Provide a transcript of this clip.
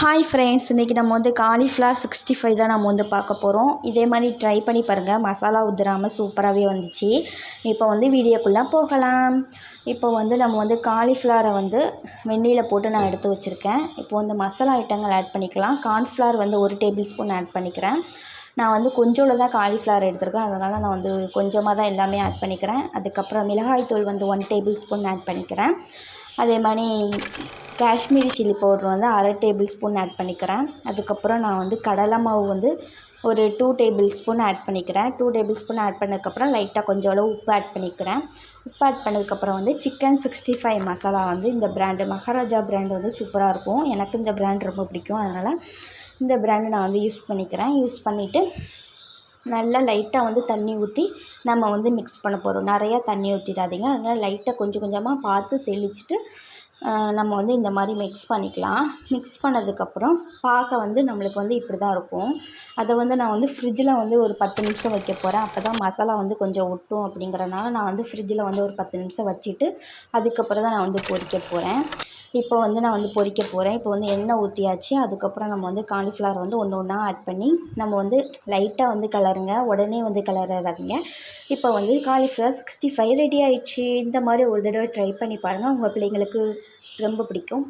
Hi friends இன்றைக்கி நம்ம வந்து காலிஃப்ளவர் சிக்ஸ்டி ஃபைவ் தான் நம்ம வந்து பார்க்க போகிறோம் இதே மாதிரி ட்ரை பண்ணி பாருங்கள் மசாலா உதிராமல் சூப்பராகவே வந்துச்சு. இப்போ வந்து வீடியோக்குள்ளே போகலாம். இப்போ வந்து நம்ம வந்து காலிஃப்ளவரை வந்து வெந்நீரில் போட்டு நான் எடுத்து வச்சுருக்கேன். இப்போ வந்து மசாலா ஐட்டங்கள் ஆட் பண்ணிக்கலாம். கார்ன்ஃப்ளவர் வந்து ஒரு டேபிள் ஸ்பூன் ஆட் பண்ணிக்கிறேன். நான் வந்து கொஞ்சோட தான் காலிஃப்ளவர் எடுத்திருக்கேன். அதனால் நான் வந்து கொஞ்சமாக தான் எல்லாமே ஆட் பண்ணிக்கிறேன். அதுக்கப்புறம் மிளகாய்த்தூள் வந்து ஒன் டேபிள் ஸ்பூன் ஆட் பண்ணிக்கிறேன். அதே மாதிரி காஷ்மீரி சில்லி பவுட்ரு வந்து அரை டேபிள் ஸ்பூன் ஆட் பண்ணிக்கிறேன். அதுக்கப்புறம் நான் வந்து கடலை மாவு வந்து ஒரு டூ டேபிள் ஸ்பூன் ஆட் பண்ணிக்கிறேன். டூ டேபிள் ஸ்பூன் ஆட் பண்ணதுக்கப்புறம் லைட்டாக கொஞ்சம் அளவு உப்பு ஆட் பண்ணிக்கிறேன். உப்பு ஆட் பண்ணதுக்கப்புறம் வந்து சிக்கன் சிக்ஸ்டி ஃபைவ் மசாலா வந்து இந்த பிராண்டு மகாராஜா பிராண்டு வந்து சூப்பராக இருக்கும். எனக்கு இந்த பிராண்ட் ரொம்ப பிடிக்கும். அதனால் இந்த பிராண்டு நான் வந்து யூஸ் பண்ணிக்கிறேன். யூஸ் பண்ணிவிட்டு நல்லா லைட்டாக வந்து தண்ணி ஊற்றி நம்ம வந்து மிக்ஸ் பண்ண போகிறோம் நிறையா தண்ணி ஊற்றிடாதீங்க அதனால் லைட்டாக கொஞ்சம் கொஞ்சமாக பார்த்து தெளிச்சுட்டு நம்ம வந்து இந்த மாதிரி மிக்ஸ் பண்ணிக்கலாம். மிக்ஸ் பண்ணதுக்கப்புறம் பார்க்க வந்து நம்மளுக்கு வந்து இப்படி தான் இருக்கும். அதை வந்து நான் வந்து ஃப்ரிட்ஜில் வந்து ஒரு பத்து நிமிஷம் வைக்க போகிறேன் அப்போ தான் மசாலா வந்து கொஞ்சம் ஒட்டும் அப்படிங்கிறனால நான் வந்து ஃப்ரிட்ஜில் வந்து ஒரு பத்து நிமிஷம் வச்சுட்டு அதுக்கப்புறம் தான் நான் வந்து பொரிக்க போகிறேன் இப்போ வந்து நான் வந்து பொரிக்க போகிறேன் இப்போ வந்து எண்ணெய் ஊற்றியாச்சு அதுக்கப்புறம் நம்ம வந்து காலிஃப்ளவர் வந்து ஒன்று ஒன்றா ஆட் பண்ணி நம்ம வந்து லைட்டாக வந்து கலருங்க. உடனே வந்து கலராதிங்க. இப்போ வந்து காலிஃப்ளவர் சிக்ஸ்டி ஃபைவ் ரெடி ஆயிடுச்சு. இந்த மாதிரி ஒரு தடவை ட்ரை பண்ணி பாருங்கள் உங்கள் பிள்ளைங்களுக்கு ரொம்ப பிடிக்கும்.